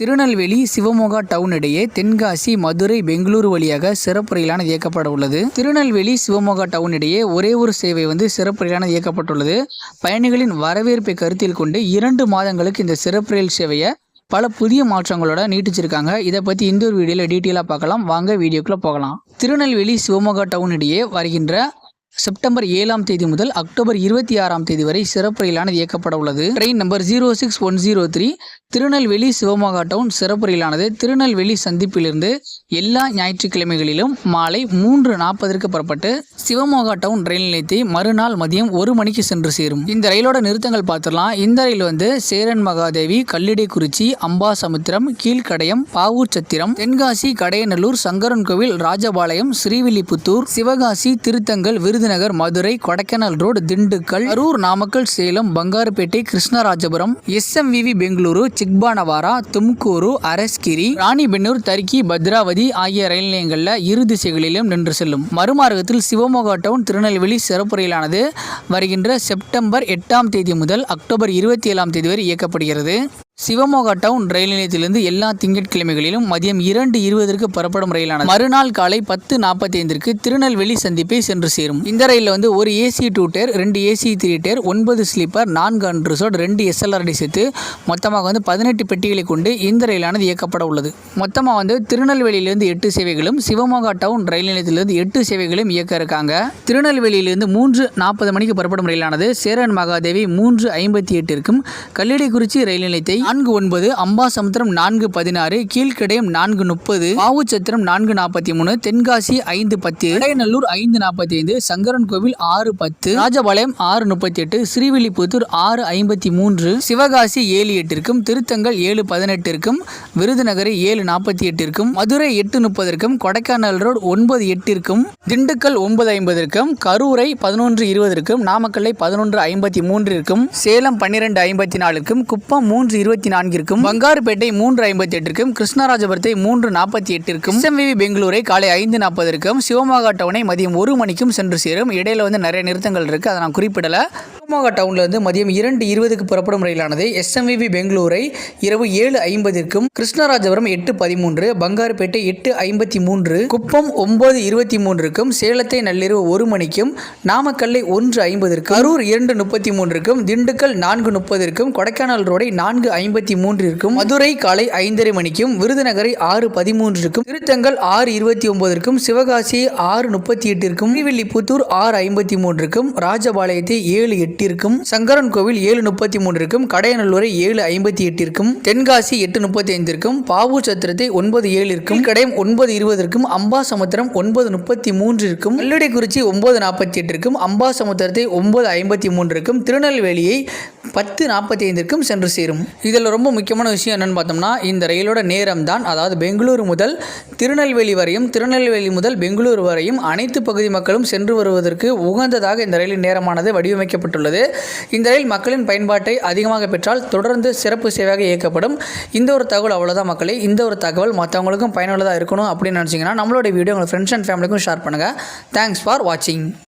Tirunelveli Shivamogga down இடையே தென்காசி மதுரை பெங்களூரு வழியாக சிறப்பு ரயிலான இயக்கப்பட உள்ளது. திருநெல்வேலி சிவமோகா டவுன் இடையே ஒரே ஒரு சேவை வந்து சிறப்பு ரயிலான இயக்கப்பட்டுள்ளது. பயணிகளின் வரவேற்பை கருத்தில் கொண்டு இரண்டு மாதங்களுக்கு இந்த சிறப்பு ரயில் சேவையை பல புதிய மாற்றங்களோட நீட்டிச்சிருக்காங்க. இதை பற்றி இந்த ஒரு வீடியோவில் டீட்டெயிலாக பார்க்கலாம். வாங்க வீடியோக்குள்ளே போகலாம். திருநெல்வேலி சிவமோகா டவுன் இடையே வருகின்ற செப்டம்பர் ஏழாம் தேதி முதல் அக்டோபர் இருபத்தி ஆறாம் தேதி வரை சிறப்பு ரயிலானது இயக்கப்பட உள்ளது. Train number zero six one zero three Tirunelveli Shivamogga town சிறப்பு ரயிலானது திருநெல்வேலி சந்திப்பிலிருந்து எல்லா ஞாயிற்றுக்கிழமைகளிலும் மாலை மூன்று நாற்பதற்கு புறப்பட்டு சிவமோகா டவுன் ரயில் நிலையத்தை மறுநாள் மதியம் ஒரு மணிக்கு சென்று சேரும். இந்த ரயிலோட நிறுத்தங்கள் பார்த்துடலாம். இந்த ரயில் வந்து சேரன் மகாதேவி கல்லிடைக்குறிச்சி அம்பாசமுத்திரம் கீழ்கடையம் பாவூர் சத்திரம் தென்காசி கடையநல்லூர் சங்கரன் கோவில் ராஜபாளையம் ஸ்ரீவில்லிபுத்தூர் சிவகாசி திருத்தங்கல் விருதுநகர் மதுரை கொடைக்கானல் ரோடு திண்டுக்கல் கரூர் நாமக்கல் சேலம் பங்காருப்பேட்டை கிருஷ்ணராஜபுரம் எஸ்எம்விவி பெங்களூரு சிக்பானவாரா தும்கூரு அரஸ்கிரி ராணிபென்னூர் தர்க்கி பத்ராவதி ஆகிய ரயில் நிலையங்களில் இரு திசைகளிலும் நின்று செல்லும். மறுமார்க்கத்தில் சிவமோகா டவுன் திருநெல்வேலி சிறப்பு ரயிலானது வருகின்ற செப்டம்பர் எட்டாம் தேதி முதல் அக்டோபர் இருபத்தி ஏழாம் தேதி வரை இயக்கப்படுகிறது. சிவமோகா டவுன் ரயில் நிலையத்திலிருந்து எல்லா திங்கட்கிழமைகளிலும் மதியம் இரண்டு இருபதற்கு புறப்படும் ரயிலானது. மறுநாள் காலை பத்து நாற்பத்தி ஐந்திற்கு திருநெல்வேலி சந்திப்பை சென்று சேரும். இந்த ரயிலில் வந்து ஒரு ஏசி டூ டேர் ரெண்டு ஏசி த்ரீ டேர் ஒன்பது ஸ்லீப்பர் நான்கு அன்ரிசோர்ட் ரெண்டு எஸ்எல்ஆர்டி சேர்த்து மொத்தமாக வந்து பதினெட்டு பெட்டிகளை கொண்டு இந்த ரயிலானது இயக்கப்பட உள்ளது. மொத்தமாக வந்து திருநெல்வேலியிலிருந்து எட்டு சேவைகளும் சிவமோகா டவுன் ரயில் நிலையத்திலிருந்து எட்டு சேவைகளும் இயக்க இருக்காங்க. திருநெல்வேலியிலிருந்து மூன்று நாற்பது மணிக்கு புறப்படும் ரயிலானது சேரன் மகாதேவி மூன்று ஐம்பத்தி எட்டிற்கும் கல்லிடைக்குறிச்சி ரயில் நிலையத்தை நான்கு ஒன்பது அம்பாசமுத்திரம் நான்கு பதினாறு கீழ்கடையம் நான்கு முப்பது பாவுச்சத்திரம் நான்கு நாற்பத்தி மூணு தென்காசி ஐந்து பத்து இடையநல்லூர் ஐந்து நாற்பத்தி ஐந்து சங்கரன் கோவில் ஆறு பத்து ராஜபாளையம் ஆறு முப்பத்தி எட்டு ஸ்ரீவில்லிபுத்தூர் ஆறு ஐம்பத்தி மூன்று சிவகாசி ஏழு எட்டிற்கும் திருத்தங்கள் ஏழு பதினெட்டிற்கும் விருதுநகரை ஏழு நாற்பத்தி எட்டிற்கும் மதுரை எட்டு முப்பதற்கும் கொடைக்கானல் ரோடு ஒன்பது எட்டிற்கும் திண்டுக்கல் ஒன்பது ஐம்பதற்கும் கரூரை பதினொன்று இருபதற்கும் நாமக்கல்லை பதினொன்று ஐம்பத்தி மூன்றிற்கும் சேலம் பன்னிரெண்டு ஐம்பத்தி நாலுக்கும் குப்பம் மூன்று இருபத்தி நான்கிற்கும் பங்காருப்பேட்டை மூன்று ஐம்பத்தி எட்டிற்கும் கிருஷ்ணராஜபுரத்தை மூன்று நாற்பத்தி எட்டிற்கும் எஸ்எம்விவி பெங்களூரை காலை ஐந்து நாற்பதற்கும் சிவமோகா டவுனை மதியம் ஒரு மணிக்கும் சென்று சேரும். இடையில வந்து நிறைய நிறுத்தங்கள் இருக்குது அதை நான் குறிப்பிடலை. சிவமோகா டவுன்லேருந்து மதியம் இரண்டு இருபதுக்கு புறப்படும் ரயிலானது எஸ்எம்விவி பெங்களூரை இரவு ஏழு ஐம்பதிற்கும் கிருஷ்ணராஜபுரம் எட்டு பதிமூன்று பங்காருப்பேட்டை எட்டு ஐம்பத்தி மூன்று குப்பம் ஒன்பது இருபத்தி மூன்றுக்கும் சேலத்தை நள்ளிரவு ஒரு மணிக்கும் நாமக்கல்லை ஒன்று ஐம்பதற்கும் கரூர் இரண்டு முப்பத்தி மூன்றுக்கும் திண்டுக்கல் நான்கு முப்பதற்கும் கொடைக்கானல் ரோடை நான்கு ஐம்பத்தி மூன்றிற்கும் மதுரை காலை ஐந்தரை மணிக்கும் விருதுநகரை ஆறு பதிமூன்றிற்கும் திருத்தங்கல் ஆறு இருபத்தி ஒன்பதற்கும் சிவகாசி ஆறு முப்பத்தி எட்டிற்கும் ஸ்ரீவில்லிபுத்தூர் ஆறு ஐம்பத்தி மூன்றுக்கும் ராஜபாளையத்தை ஏழு எட்டு எட்டிற்கும் சங்கரன் கோவில் ஏழு முப்பத்தி மூன்றிற்கும் கடையநல்லூரை ஏழு ஐம்பத்தி எட்டிற்கும் தென்காசி எட்டு முப்பத்தி ஐந்திற்கும் பாவூர் சத்திரத்தை ஒன்பது ஏழிற்கும் கடையம் ஒன்பது இருபதற்கும் அம்பாசமுத்திரம் ஒன்பது முப்பத்தி மூன்றிற்கும் கல்லடைக்குறிச்சி ஒன்பது நாற்பத்தி எட்டிற்கும் அம்பா சமுத்திரத்தை ஒன்பது ஐம்பத்தி மூன்றிற்கும் திருநெல்வேலியை பத்து நாற்பத்தி ஐந்திற்கும் சென்று சேரும். இதில் ரொம்ப முக்கியமான விஷயம் என்னன்னு பார்த்தோம்னா இந்த ரயிலோட நேரம் தான் அதாவது பெங்களூரு முதல் திருநெல்வேலி வரையும் திருநெல்வேலி முதல் பெங்களூரு வரையும் அனைத்து பகுதி மக்களும் சென்று வருவதற்கு உகந்ததாக இந்த ரயிலின் நேரமானது வடிவமைக்கப்பட்டுள்ளது. இந்த ரயில் மக்களின் பயன்பாட்டை அதிகமாக பெற்றால் தொடர்ந்து சிறப்பு சேவையாக இயக்கப்படும். இந்த ஒரு தகவல் அவ்வளோதான் மக்களே. இந்த ஒரு தகவல் மற்றவங்களுக்கும் பயனுள்ளதாக இருக்கணும் அப்படின்னு நினச்சிங்கன்னா நம்மளோட வீடியோ உங்கள் ஃப்ரெண்ட்ஸ் அண்ட் ஃபேமிலிக்கும் ஷேர் பண்ணுங்கள் தேங்க்ஸ் ஃபார் வாட்சிங்